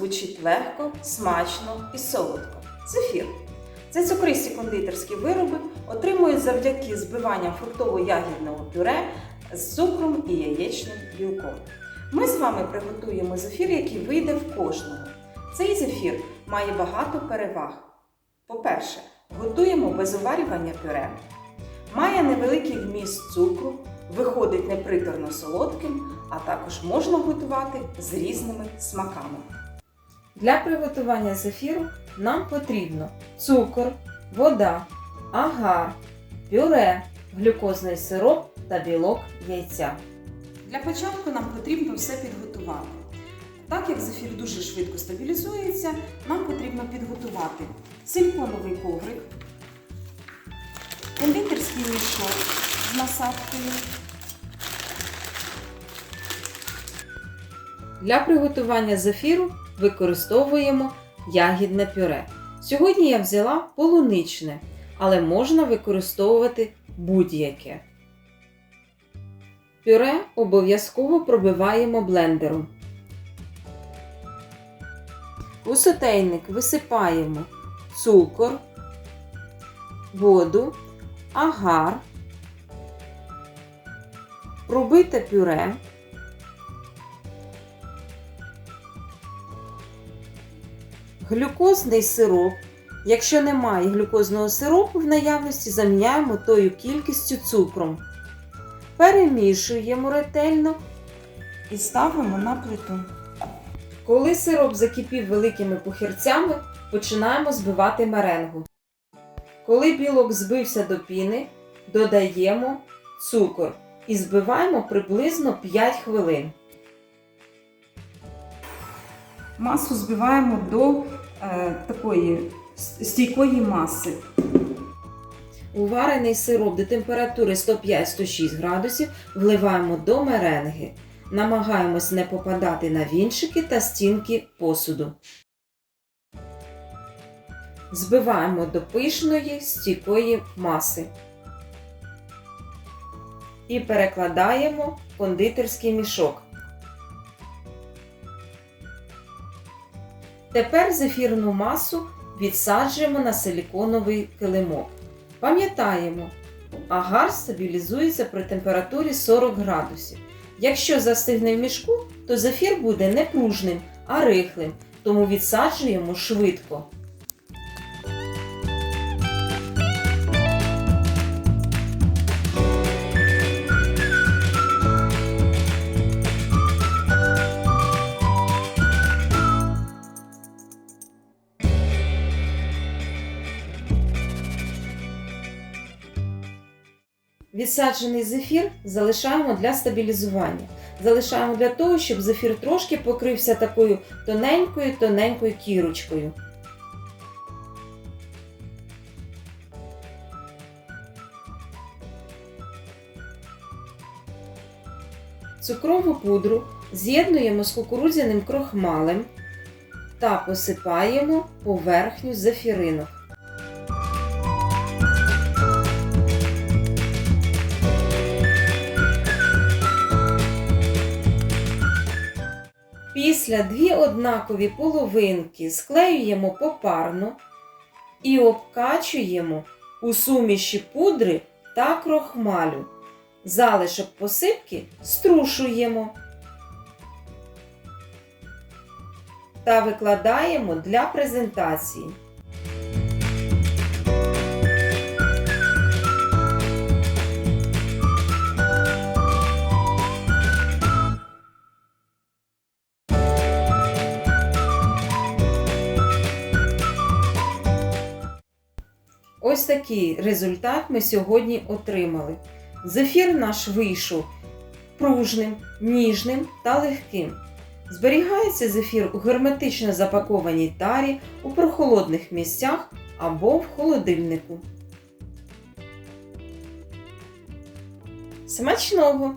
звучить легко, смачно і солодко. Зефір. Це цукристі кондитерські вироби отримують завдяки збиванням фруктово-ягідного пюре з цукром і яєчним білком. Ми з вами приготуємо зефір, який вийде в кожного. Цей зефір має багато переваг. По-перше, готуємо без уварювання пюре. Має невеликий вміст цукру, виходить неприторно солодким, а також можна готувати з різними смаками. Для приготування зефіру нам потрібно цукор, вода, агар, пюре, глюкозний сироп та білок яйця. Для початку нам потрібно все підготувати. Так як зефір дуже швидко стабілізується, нам потрібно підготувати силіконовий коврик, кондитерський мішок з насадкою. Для приготування зефіру використовуємо ягідне пюре. Сьогодні я взяла полуничне, але можна використовувати будь-яке. Пюре обов'язково пробиваємо блендером. У сотейник висипаємо цукор, воду, агар, пробите пюре, глюкозний сироп. Якщо немає глюкозного сиропу в наявності, заміняємо тою кількістю цукром. Перемішуємо ретельно і ставимо на плиту. Коли сироп закипів великими пухирцями, починаємо збивати меренгу. Коли білок збився до піни, додаємо цукор і збиваємо приблизно 5 хвилин. Масу збиваємо до такої стійкої маси. Уварений сироп до температури 105-106 градусів вливаємо до меренги. Намагаємось не попадати на вінчики та стінки посуду. Збиваємо до пишної стійкої маси. І перекладаємо в кондитерський мішок. Тепер зефірну масу відсаджуємо на силіконовий килимок. Пам'ятаємо, агар стабілізується при температурі 40 градусів. Якщо застигне в мішку, то зефір буде не пружним, а рихлим, тому відсаджуємо швидко. Відсаджений зефір залишаємо для стабілізування. Залишаємо для того, щоб зефір трошки покрився такою тоненькою тоненькою кірочкою. Цукрову пудру з'єднуємо з кукурудзяним крохмалем та посипаємо поверхню зефіринок. Після дві однакові половинки склеюємо попарно і обкачуємо у суміші пудри та крохмалю. Залишок посипки струшуємо та викладаємо для презентації. Ось такий результат ми сьогодні отримали. Зефір наш вийшов пружним, ніжним та легким. Зберігається зефір у герметично запакованій тарі у прохолодних місцях або в холодильнику. Смачного!